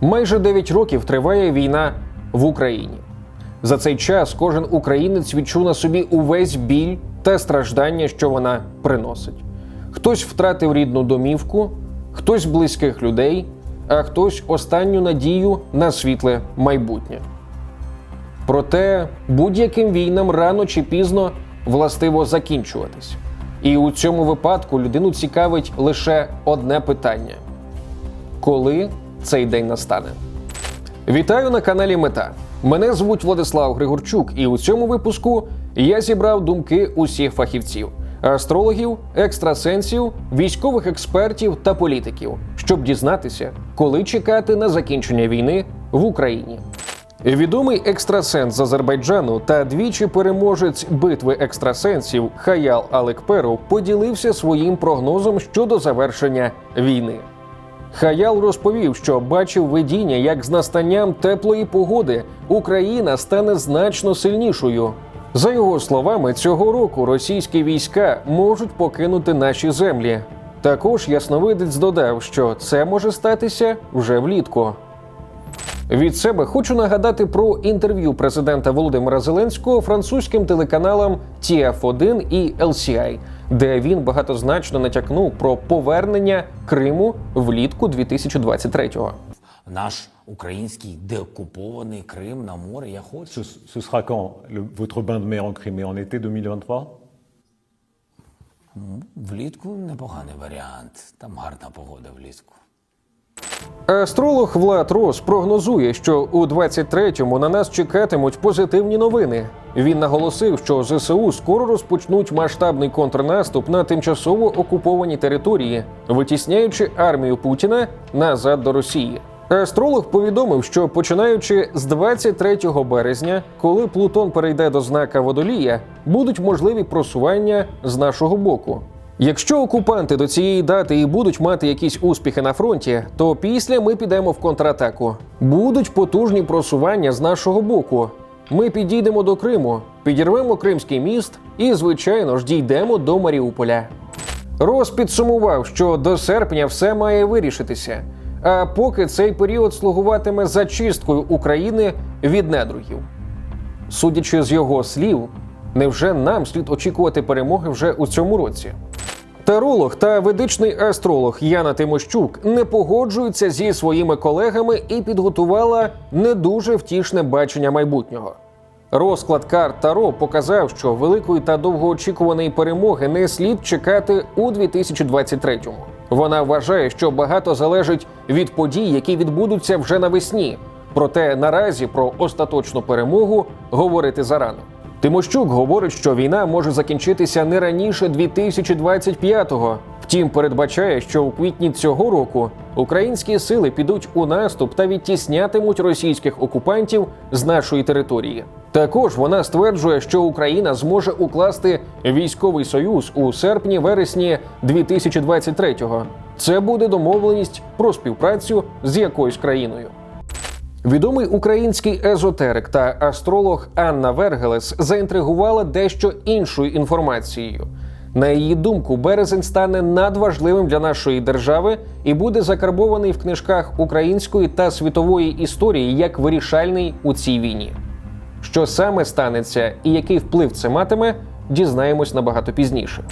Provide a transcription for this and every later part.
Майже 9 років триває війна в Україні. За цей час кожен українець відчув на собі увесь біль та страждання, що вона приносить. Хтось втратив рідну домівку, хтось близьких людей, а хтось останню надію на світле майбутнє. Проте будь-яким війнам рано чи пізно властиво закінчуватись. І у цьому випадку людину цікавить лише одне питання: коли цей день настане? Вітаю на каналі Мета. Мене звуть Владислав Григорчук, і у цьому випуску я зібрав думки усіх фахівців: астрологів, екстрасенсів, військових експертів та політиків, щоб дізнатися, коли чекати на закінчення війни в Україні. Відомий екстрасенс з Азербайджану та двічі переможець битви екстрасенсів Хаял Алекперов поділився своїм прогнозом щодо завершення війни. Хаял розповів, що бачив видіння, як з настанням теплої погоди Україна стане значно сильнішою. За його словами, цього року російські війська можуть покинути наші землі. Також ясновидець додав, що це може статися вже влітку. Від себе хочу нагадати про інтерв'ю президента Володимира Зеленського французьким телеканалам TF1 і LCI, де він багатозначно натякнув про повернення Криму влітку 2023-го. Наш український деокупований Крим на море. Я хочу. Ce, ce sera quand le- votre bain de mer en Crimée En été 2023 Влітку непоганий варіант. Там гарна погода влітку. Астролог Влад Рос прогнозує, що у 23-му на нас чекатимуть позитивні новини. Він наголосив, що ЗСУ скоро розпочнуть масштабний контрнаступ на тимчасово окуповані території, витісняючи армію Путіна назад до Росії. Астролог повідомив, що починаючи з 23 березня, коли Плутон перейде до знака водолія, будуть можливі просування з нашого боку. Якщо окупанти до цієї дати і будуть мати якісь успіхи на фронті, то після ми підемо в контратаку. Будуть потужні просування з нашого боку. Ми підійдемо до Криму, підірвемо Кримський міст і, звичайно ж, дійдемо до Маріуполя. Рос підсумував, що до серпня все має вирішитися. А поки цей період слугуватиме зачисткою України від недругів. Судячи з його слів, невже нам слід очікувати перемоги вже у цьому році? Таролог та ведичний астролог Яна Тимощук не погоджуються зі своїми колегами і підготувала не дуже втішне бачення майбутнього. Розклад карт Таро показав, що великої та довгоочікуваної перемоги не слід чекати у 2023-му. Вона вважає, що багато залежить від подій, які відбудуться вже навесні. Проте наразі про остаточну перемогу говорити зарано. Тимощук говорить, що війна може закінчитися не раніше 2025-го. Втім, передбачає, що у квітні цього року українські сили підуть у наступ та відтіснятимуть російських окупантів з нашої території. Також вона стверджує, що Україна зможе укласти військовий союз у серпні-вересні 2023-го. Це буде домовленість про співпрацю з якоюсь країною. Відомий український езотерик та астролог Анна Вергелес заінтригувала дещо іншою інформацією. На її думку, березень стане надважливим для нашої держави і буде закарбований в книжках української та світової історії як вирішальний у цій війні. Що саме станеться і який вплив це матиме, дізнаємось набагато пізніше.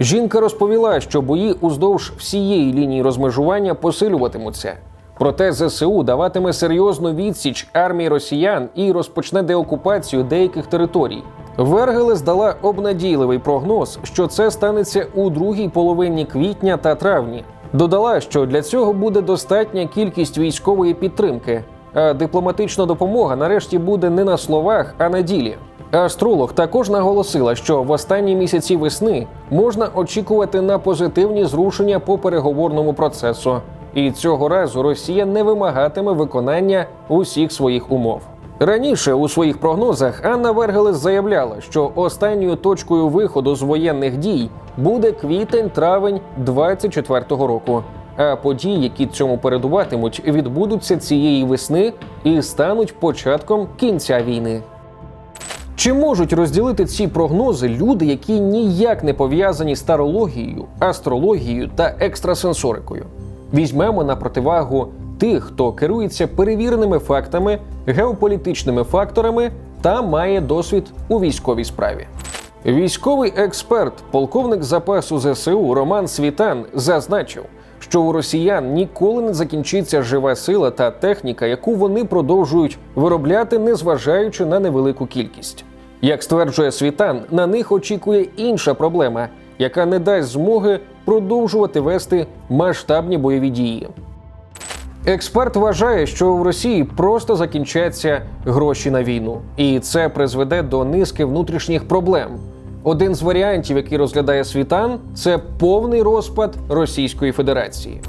Жінка розповіла, що бої уздовж всієї лінії розмежування посилюватимуться. Проте ЗСУ даватиме серйозну відсіч армії росіян і розпочне деокупацію деяких територій. Вергелес дала обнадійливий прогноз, що це станеться у другій половині квітня та травні. Додала, що для цього буде достатня кількість військової підтримки, а дипломатична допомога нарешті буде не на словах, а на ділі. Астролог також наголосила, що в останні місяці весни можна очікувати на позитивні зрушення по переговорному процесу, і цього разу Росія не вимагатиме виконання усіх своїх умов. Раніше у своїх прогнозах Анна Вергелес заявляла, що останньою точкою виходу з воєнних дій буде квітень-травень 24-го року. А події, які цьому передуватимуть, відбудуться цієї весни і стануть початком кінця війни. Чи можуть розділити ці прогнози люди, які ніяк не пов'язані з тарологією, астрологією та екстрасенсорикою? Візьмемо на противагу тих, хто керується перевіреними фактами, геополітичними факторами та має досвід у військовій справі. Військовий експерт, полковник запасу ЗСУ Роман Світан зазначив, що у росіян ніколи не закінчиться жива сила та техніка, яку вони продовжують виробляти, незважаючи на невелику кількість. Як стверджує Світан, на них очікує інша проблема, яка не дасть змоги продовжувати вести масштабні бойові дії. Експерт вважає, що в Росії просто закінчаться гроші на війну, і це призведе до низки внутрішніх проблем. Один з варіантів, який розглядає світан, це повний розпад Російської Федерації.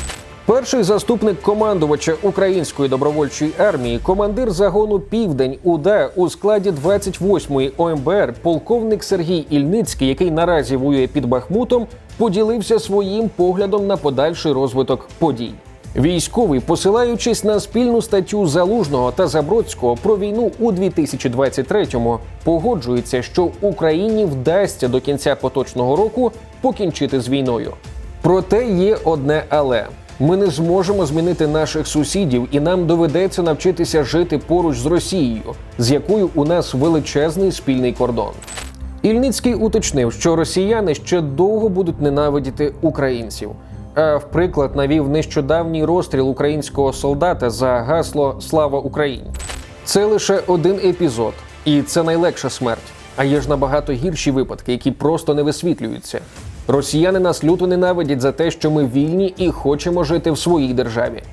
Перший заступник командувача української добровольчої армії, командир загону Південь УДА у складі 28-ї ОМБР, полковник Сергій Ільницький, який наразі воює під Бахмутом, поділився своїм поглядом на подальший розвиток подій. Військовий, посилаючись на спільну статтю Залужного та Забродського про війну у 2023-му, погоджується, що Україні вдасться до кінця поточного року покінчити з війною. Проте є одне але. Ми не зможемо змінити наших сусідів, і нам доведеться навчитися жити поруч з Росією, з якою у нас величезний спільний кордон. Ільницький уточнив, що росіяни ще довго будуть ненавидіти українців. А в приклад навів нещодавній розстріл українського солдата за гасло Слава Україні. Це лише один епізод, і це найлегша смерть. А є ж набагато гірші випадки, які просто не висвітлюються. Росіяни нас люто ненавидять за те, що ми вільні і хочемо жити в своїй державі.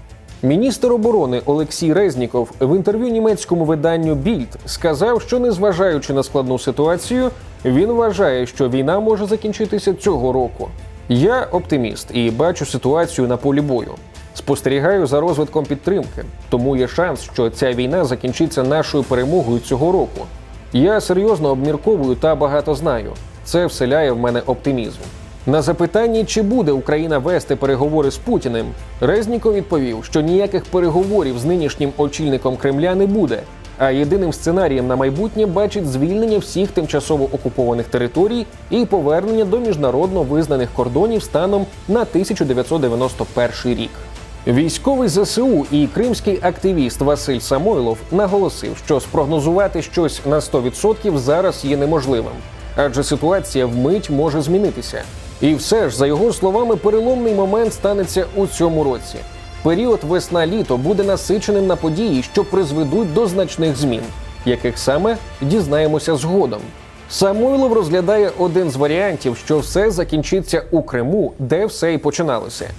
Міністр оборони Олексій Резніков в інтерв'ю німецькому виданню Більд сказав, що незважаючи на складну ситуацію, він вважає, що війна може закінчитися цього року. Я оптиміст і бачу ситуацію на полі бою. Спостерігаю за розвитком підтримки, тому є шанс, що ця війна закінчиться нашою перемогою цього року. Я серйозно обмірковую та багато знаю. Це вселяє в мене оптимізм. На запитанні, чи буде Україна вести переговори з Путіним, Резніков відповів, що ніяких переговорів з нинішнім очільником Кремля не буде. А єдиним сценарієм на майбутнє бачить звільнення всіх тимчасово окупованих територій і повернення до міжнародно визнаних кордонів станом на 1991 рік. Військовий ЗСУ і кримський активіст Василь Самойлов наголосив, що спрогнозувати щось на 100% зараз є неможливим, адже ситуація вмить може змінитися. І все ж, за його словами, переломний момент станеться у цьому році. Період весна-літо буде насиченим на події, що призведуть до значних змін, яких саме дізнаємося згодом. Самойлов розглядає один з варіантів, що все закінчиться у Криму, де все і починалося.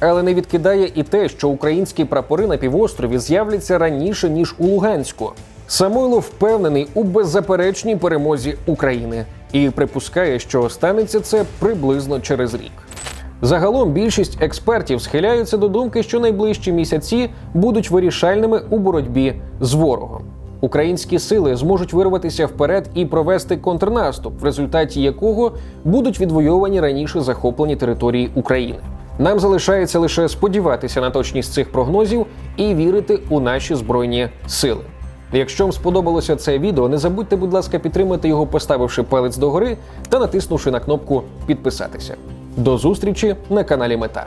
Але не відкидає і те, що українські прапори на півострові з'являться раніше ніж у Луганську. Самойлов впевнений у беззаперечній перемозі України і припускає, що станеться це приблизно через рік. Загалом більшість експертів схиляються до думки, що найближчі місяці будуть вирішальними у боротьбі з ворогом. Українські сили зможуть вирватися вперед і провести контрнаступ, в результаті якого будуть відвойовані раніше захоплені території України. Нам залишається лише сподіватися на точність цих прогнозів і вірити у наші збройні сили. Якщо вам сподобалося це відео, не забудьте, будь ласка, підтримати його, поставивши палець догори та натиснувши на кнопку підписатися. До зустрічі на каналі Мета.